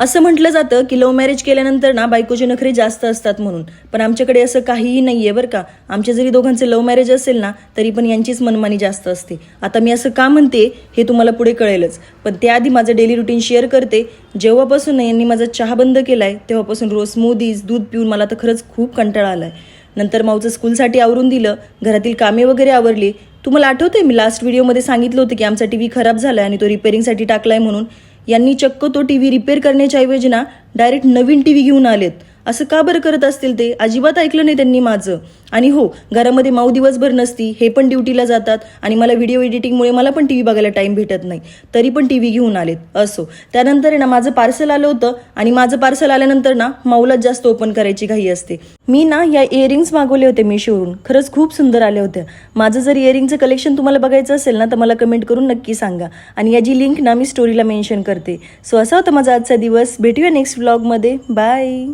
असं म्हटलं जातं की लव्ह मॅरेज केल्यानंतर ना बायकोचे नखरे जास्त असतात म्हणून. पण आमच्याकडे असं काहीही नाही आहे बरं का. आमच्या जरी दोघांचं लव्ह मॅरेज असेल ना तरी पण यांचीच मनमानी जास्त असते. आता मी असं का म्हणते हे तुम्हाला पुढे कळेलच. पण त्याआधी माझं डेली रुटीन शेअर करते. जेव्हापासून यांनी माझा चहा बंद केला आहे तेव्हापासून रोज स्मूदीज दूध पिऊन मला तर खरंच खूप कंटाळा आला आहे नंतर माऊचं स्कूलसाठी आवरून दिलं घरातील कामे वगैरे आवरली. तुम्हाला आठवतंय मी लास्ट व्हिडिओमध्ये सांगितलं होतं की आमचा टी व्ही खराब झाला आणि तो रिपेअरिंगसाठी टाकलाय म्हणून. यांनी चक्क तो टी व्ही रिपेअर करण्याच्या ऐवजी ना डायरेक्ट नवीन टी व्ही घेऊन आलेत. असं का बरं करत असतील ते? अजिबात ऐकलं नाही त्यांनी माझं. आणि हो घरामध्ये माऊ दिवसभर नसती हे पण ड्युटीला जातात आणि मला व्हिडिओ एडिटिंगमुळे मला पण टी व्ही बघायला टाईम भेटत नाही. तरी पण टी व्ही घेऊन आलेत. असो. त्यानंतर आहे ना माझं पार्सल आलं होतं आणि माझं पार्सल आल्यानंतर ना माऊलाच जास्त ओपन करायची घाई असते. मी ना या इयरिंग्स मागवले होते मिशोवरून. खरंच खूप सुंदर आल्या होत्या. माझं जर इयरिंगचं कलेक्शन तुम्हाला बघायचं असेल ना तर मला कमेंट करून नक्की सांगा. आणि याची लिंक ना मी स्टोरीला मेन्शन करते. सो असा होता माझा आजचा दिवस. भेटूया नेक्स्ट व्लॉगमध्ये बाय